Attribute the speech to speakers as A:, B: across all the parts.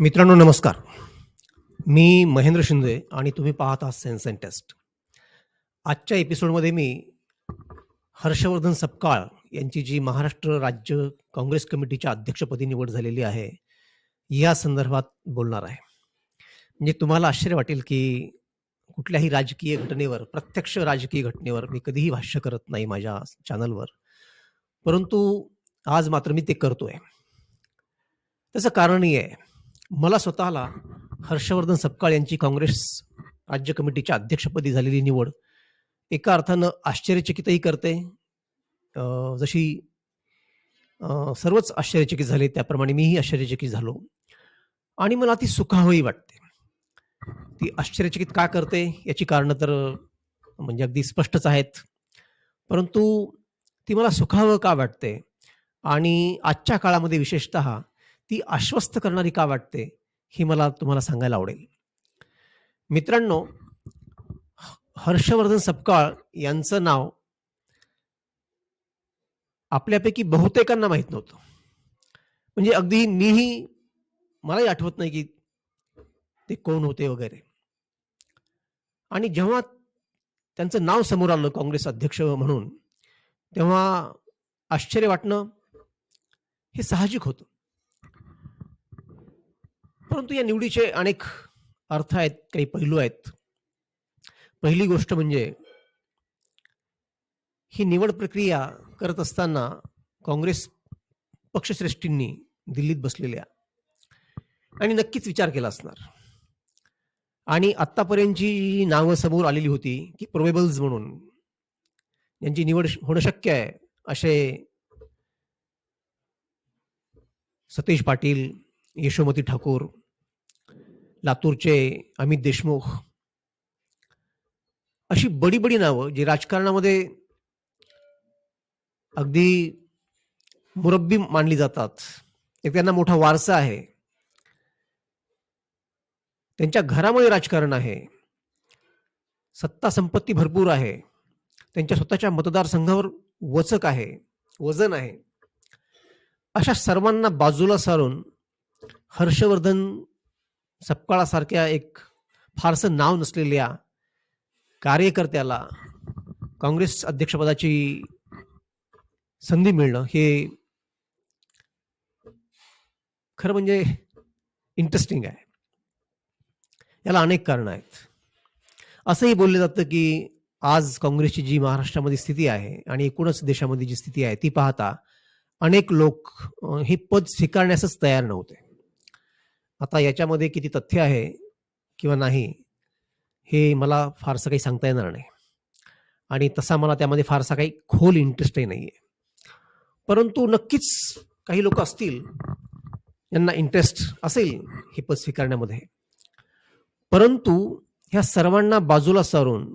A: मित्रांनो नमस्कार. मी महेंद्र शिंदे आणि तुम्ही पाहत आहात सेन्स अँड टेस्ट आजच्या एपिसोडमध्ये मी हर्षवर्धन सपकाळ यांची जी महाराष्ट्र राज्य काँग्रेस कमिटीच्या अध्यक्षपदी निवड झालेली आहे या संदर्भात बोलणार आहे. म्हणजे तुम्हाला आश्चर्य वाटेल की कुठल्याही राजकीय घटनेवर प्रत्यक्ष राजकीय घटनेवर मी कधीही भाष्य करत नाही माझ्या चॅनलवर परंतु आज मात्र मी ते करतोय. त्याचं कारणही आहे. मला स्वतःला हर्षवर्धन सपकाळ यांची काँग्रेस राज्य कमिटीच्या अध्यक्षपदी झालेली निवड एका अर्थानं आश्चर्यचकितही करते. जशी सर्वच आश्चर्यचकित झाले त्याप्रमाणे मीही आश्चर्यचकित झालो. आणि मला ती सुखावही वाटते. ती आश्चर्यचकित का करते याची कारणं तर म्हणजे अगदी स्पष्टच आहेत. परंतु ती मला सुखावं का वाटते? आणि आजच्या काळामध्ये विशेषतः ती आश्वस्त करणारी का वाटते ही मला तुम्हाला सांगायला आवडेल. मित्रांनो हर्षवर्धन सपकाळ यांचं नाव आपल्यापैकी बहुतेकांना माहीत नव्हतं. म्हणजे अगदी मीही मलाही आठवत नाही की ते कोण होते वगैरे. आणि जेव्हा त्यांचं नाव समोर आलं काँग्रेस अध्यक्ष म्हणून तेव्हा आश्चर्य वाटणं हे साहजिक होतं. परंतु या निवडीचे अनेक अर्थ आहेत काही पैलू आहेत. पहिली गोष्ट म्हणजे ही निवड प्रक्रिया करत असताना काँग्रेस पक्षश्रेष्ठींनी दिल्लीत बसलेल्या आणि नक्कीच विचार केला असणार. आणि आत्तापर्यंतची नावं समोर आलेली होती की प्रोबेबल्स म्हणून यांची निवड होणं शक्य आहे असे सतीश पाटील यशोमती ठाकूर लातूरचे अमित देशमुख. अशी बडी बडी नावं जी राजकारणामध्ये अगदी मुरब्बी मानली जातात. एक त्यांना मोठा वारसा आहे. त्यांच्या घरामध्ये राजकारण आहे. सत्ता संपत्ती भरपूर आहे. त्यांच्या स्वतःच्या मतदारसंघावर वचक आहे. वजन आहे. अशा सर्वांना बाजूला सारून हर्षवर्धन सपकाळासारख्या एक फारसं नाव नसलेल्या कार्यकर्त्याला काँग्रेस अध्यक्षपदाची संधी मिळणं हे खरं म्हणजे इंटरेस्टिंग आहे. याला अनेक कारणं आहेत. असंही बोललं जातं की आज काँग्रेसची जी महाराष्ट्रामध्ये स्थिती आहे आणि एकूणच देशामध्ये जी स्थिती आहे ती पाहता अनेक लोक हे पद स्वीकारण्यासच तयार नव्हते. आता याच्यामध्ये किती तथ्य आहे किंवा नाही हे मला फारसं काही सांगता येणार नाही. आणि तसा मला त्यामध्ये फारसा काही खोल इंटरेस्टही नाही आहे परंतु नक्कीच काही लोक असतील यांना इंटरेस्ट असेल हे पद स्वीकारण्यामध्ये. परंतु ह्या सर्वांना बाजूला सारून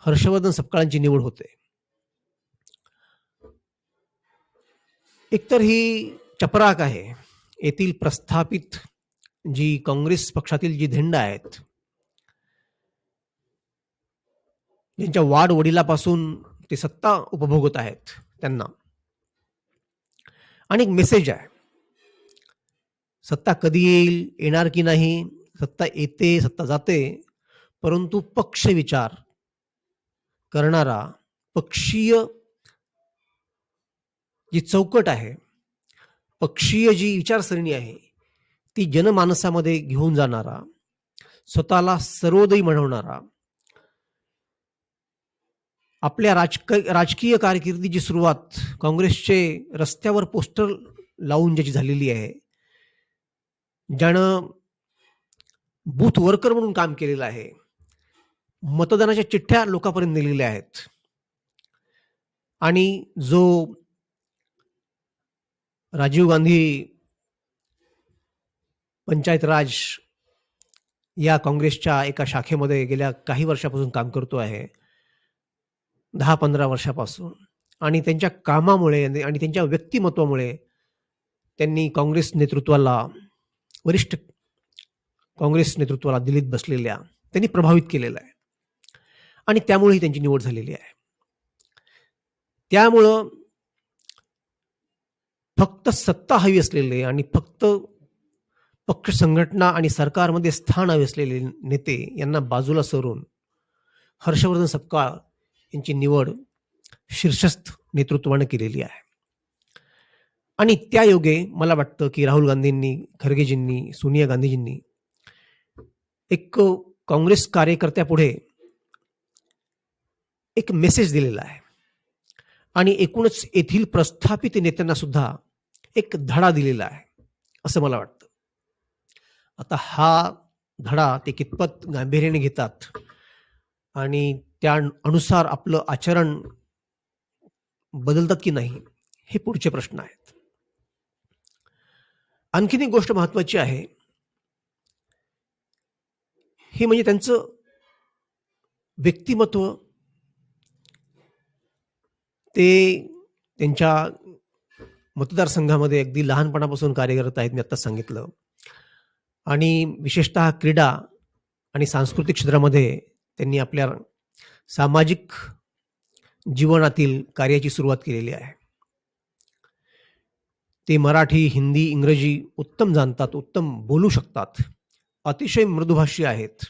A: हर्षवर्धन सपकाळांची निवड होते. एकतर ही चपराक आहे. येथील प्रस्थापित जी काँग्रेस पक्षातील जी धिंड आहेत ज्यांच्या वाढ वडिलापासून ते सत्ता उपभोगत आहेत त्यांना. आणि एक मेसेज आहे. सत्ता कधी येईल येणार की नाही सत्ता येते सत्ता जाते परंतु पक्ष विचार करणारा पक्षीय जी चौकट आहे पक्षीय जी विचारसरणी आहे ती जनमानसामध्ये घेऊन जाणारा स्वतःला सर्वोदयी म्हणवणारा आपल्या राजक राजकीय कारकिर्दीची सुरुवात काँग्रेसचे रस्त्यावर पोस्टर लावून ज्याची झालेली आहे ज्यानं बूथ वर्कर म्हणून काम केलेलं आहे मतदानाच्या चिठ्ठ्या लोकांपर्यंत नेलेल्या आहेत आणि जो राजीव गांधी पंचायत राज या काँग्रेसच्या एका शाखेमध्ये गेल्या काही वर्षापासून काम करतो आहे. दहा पंधरा वर्षापासून. आणि त्यांच्या कामामुळे आणि त्यांच्या व्यक्तिमत्वामुळे त्यांनी काँग्रेस नेतृत्वाला वरिष्ठ काँग्रेस नेतृत्वाला दिल्लीत बसलेल्या त्यांनी प्रभावित केलेलं आहे. आणि त्यामुळेही त्यांची निवड झालेली आहे. त्यामुळं फक्त सत्ता हवी असलेले आणि फक्त पक्ष संघटना आणि सरकारमध्ये स्थान हवे असलेले नेते यांना बाजूला सरून हर्षवर्धन सपकाळ यांची निवड शीर्षस्थ नेतृत्वाने केलेली आहे. आणि त्या योगे मला वाटतं की राहुल गांधींनी खरगेजींनी सोनिया गांधीजींनी एक काँग्रेस कार्यकर्त्यापुढे एक मेसेज दिलेला आहे. आणि एकूणच येथील प्रस्थापित नेत्यांना सुद्धा एक धडा दिलेला आहे असं मला वाटतं. आता हा धडा ते कितपत गांभीर्याने घेतात आणि त्या अनुसार आपलं आचरण बदलतात की नाही हे पुढचे प्रश्न आहेत. आणखीन एक गोष्ट महत्वाची आहे. हे म्हणजे त्यांचं व्यक्तिमत्व ते त्यांच्या मतदारसंघामध्ये अगदी लहानपणापासून कार्यरत आहेत मी आत्ताच सांगितलं. आणि विशेषतः क्रीडा आणि सांस्कृतिक क्षेत्रामध्ये त्यांनी आपल्या सामाजिक जीवनातील कार्याची सुरुवात केलेली आहे. ते मराठी हिंदी इंग्रजी उत्तम जाणतात उत्तम बोलू शकतात अतिशय मृदुभाषी आहेत.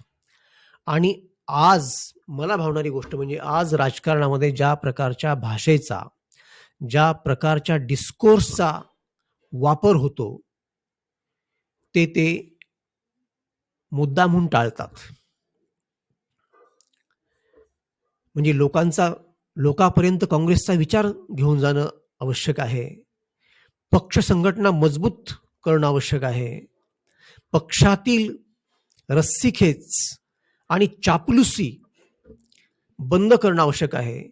A: आणि आज मला भावणारी गोष्ट म्हणजे आज राजकारणामध्ये ज्या प्रकारच्या भाषेचा ज्या प्रकारच्या डिस्कोर्सचा वापर होतो ते ते मुद्दामहून टाळतात. म्हणजे लोकांचा लोकांपर्यंत काँग्रेसचा विचार घेऊन जाणं आवश्यक आहे. पक्ष संघटना मजबूत करणं आवश्यक आहे. पक्षातील रस्सीखेच आणि चापलुसी बंद करणं आवश्यक आहे.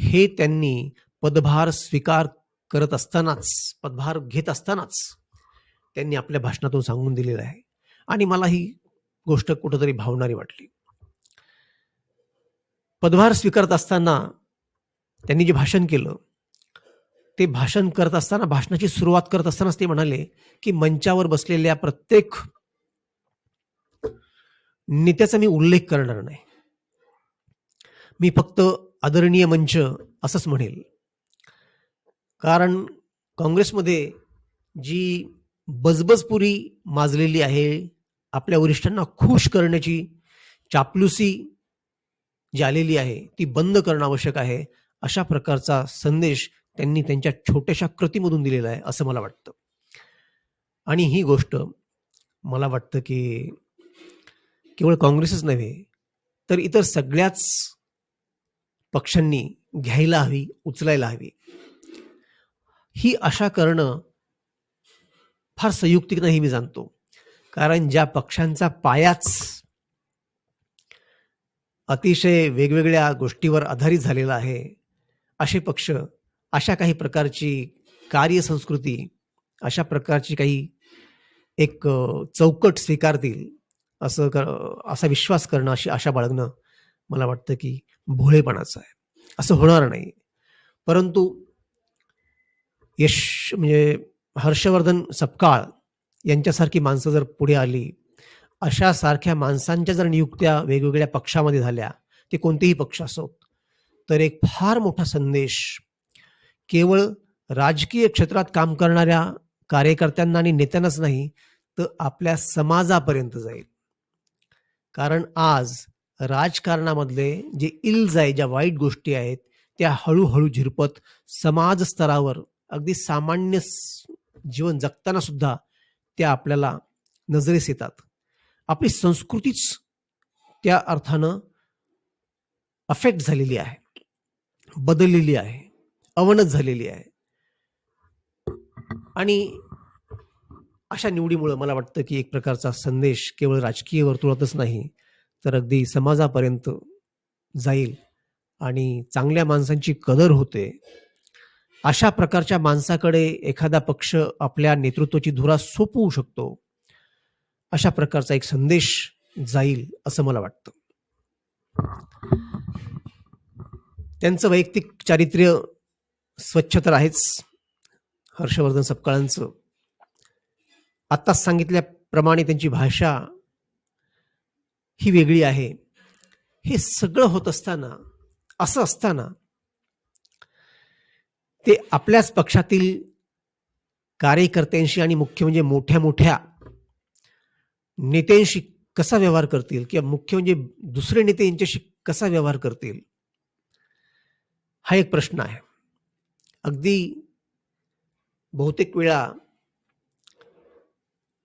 A: हे त्यांनी पदभार स्वीकार करत असतानाच पदभार घेत असतानाच त्यांनी आपल्या भाषणातून सांगून दिलेलं आहे. आणि मला ही गोष्ट कुठंतरी भावणारी वाटली. पदभार स्वीकारत असताना त्यांनी जे भाषण केलं ते भाषण करत असताना भाषणाची सुरुवात करत असतानाच ते म्हणाले की मंचावर बसलेल्या प्रत्येक नेत्याचा मी उल्लेख करणार नाही. मी फक्त आदरणीय मंच असंच म्हणेल. कारण काँग्रेसमध्ये जी बजबजपुरी माजलेली आहे आपल्या वरिष्ठांना खुश करण्याची चापलुसी जी आलेली आहे ती बंद करणं आवश्यक आहे अशा प्रकारचा संदेश त्यांनी त्यांच्या छोट्याशा कृतीमधून दिलेला आहे असं मला वाटतं. आणि ही गोष्ट मला वाटतं की केवळ काँग्रेसच नव्हे तर इतर सगळ्याच पक्षांनी घ्यायला हवी उचलायला हवी. ही आशा करणं फार संयुक्तिक नाही मी जाणतो. कारण ज्या पक्षांचा पायाच अतिशय वेगवेगळ्या गोष्टीवर आधारित झालेला आहे असे पक्ष अशा काही प्रकारची कार्यसंस्कृती अशा प्रकारची काही एक चौकट स्वीकारतील असं कर असा विश्वास करणं अशी आशा बाळगणं मला वाटतं की भोळेपणाचं आहे. असं होणार नाही. परंतु यश म्हणजे हर्षवर्धन सपकाळ यांच्यासारखी माणसं जर पुढे आली अशा सारख्या माणसांच्या जर नियुक्त्या वेगवेगळ्या पक्षामध्ये झाल्या ते कोणतेही पक्ष असोत तर एक फार मोठा संदेश केवळ राजकीय क्षेत्रात काम करणाऱ्या कार्यकर्त्यांना आणि नेत्यांनाच नाही तर आपल्या समाजापर्यंत जाईल. कारण आज राजकारणामधले जे इल्ज आहे ज्या वाईट गोष्टी आहेत त्या हळूहळू झिरपत समाज स्तरावर अगदी सामान्य जीवन जगताना सुद्धा त्या आपल्याला नजरेस येतात. आपली संस्कृतीच त्या अर्थानं अफेक्ट झालेली आहे. बदललेली आहे. अवनत झालेली आहे. आणि अशा निवडीमुळं मला वाटतं की एक प्रकारचा संदेश केवळ राजकीय वर्तुळातच नाही तर अगदी समाजापर्यंत जाईल आणि चांगल्या माणसांची कदर होते अशा प्रकारच्या माणसाकडे एखादा पक्ष आपल्या नेतृत्वाची धुरा सोपवू शकतो अशा प्रकारचा एक संदेश जाईल असं मला वाटतं. त्यांचं वैयक्तिक चारित्र्य स्वच्छ तर आहेच हर्षवर्धन सपकाळांचं. आत्ताच सांगितल्याप्रमाणे त्यांची भाषा ही वेगळी आहे. हे सगळं होत असताना असं असताना ते आपल्याच पक्षातील कार्यकर्त्यांशी आणि मुख्य म्हणजे मोठ्या मोठ्या नेत्यांशी कसा व्यवहार करतील किंवा मुख्य म्हणजे दुसरे नेते यांच्याशी कसा व्यवहार करतील? हा एक प्रश्न आहे. अगदी बहुतेक वेळा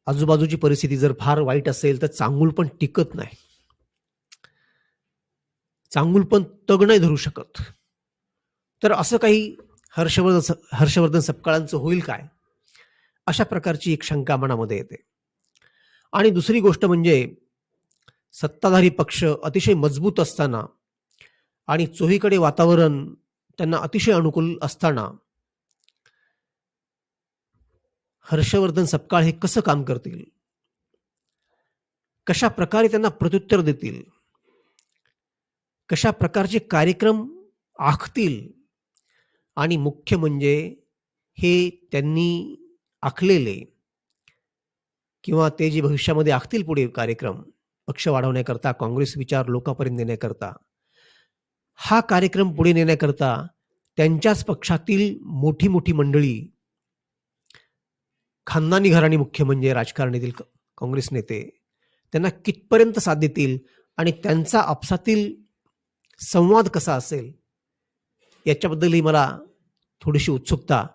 A: आजूबाजूची परिस्थिती जर फार वाईट असेल तर चांगूल पण टिकत नाही. चांगूल पण तग नाही धरू शकत. तर असं काही हर्षवर्धन हर्षवर्धन सपकाळांचं होईल काय? अशा प्रकारची एक शंका मनामध्ये येते. आणि दुसरी गोष्ट म्हणजे सत्ताधारी पक्ष अतिशय मजबूत असताना आणि चोहीकडे वातावरण त्यांना अतिशय अनुकूल असताना हर्षवर्धन सपकाळ हे कसं काम करतील? कशा प्रकारे त्यांना प्रत्युत्तर देतील? कशा प्रकारचे कार्यक्रम आखतील? आणि मुख्य म्हणजे हे त्यांनी आखलेले किंवा ते जे भविष्यामध्ये आखतील पुढे कार्यक्रम पक्ष वाढवण्याकरता काँग्रेस विचार लोकांपर्यंत नेण्याकरता हा कार्यक्रम पुढे नेण्याकरता त्यांच्याच पक्षातील मोठी मोठी मंडळी खानदानी घराणी मुख्य म्हणजे राजकारणातील काँग्रेस नेते त्यांना कितपर्यंत साथ देतील आणि त्यांचा आपसातील संवाद कसा असेल याच्याबद्दलही मला थोडीशी उत्सुकता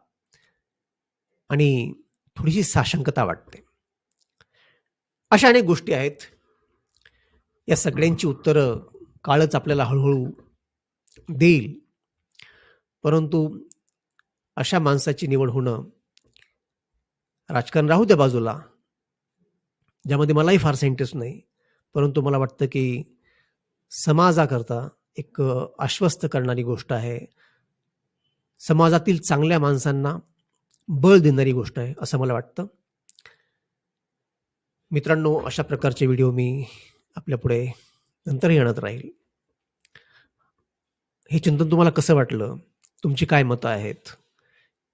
A: आणि थोडीशी साशंकता वाटते. अशा अनेक गोष्टी आहेत. या सगळ्यांची उत्तरं काळच आपल्याला हळूहळू देईल. परंतु अशा माणसाची निवड होणं राजकारण राहू द्या बाजूला. ज्यामध्ये मलाही फारसा इंटरेस्ट नाही. परंतु मला वाटतं की समाजाकरता एक आश्वस्त करणारी गोष्ट आहे. समाजातील चांगल्या माणसांना बळ देणारी गोष्ट आहे असं मला वाटतं. मित्रांनो अशा प्रकारचे व्हिडिओ मी आपल्यापुढे नंतरही आणत राहील. हे चिंतन तुम्हाला कसं वाटलं? तुमची काय मतं आहेत?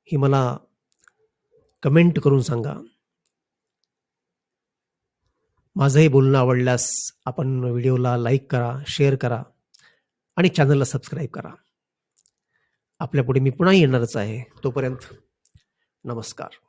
A: ही मला कमेंट करून सांगा. माझंही बोलणं आवडल्यास आपण व्हिडिओला लाईक करा शेअर करा. आणि चॅनलला सबस्क्राईब करा. आपल्यापुढे मी पुन्हा येणारच आहे. तोपर्यंत नमस्कार.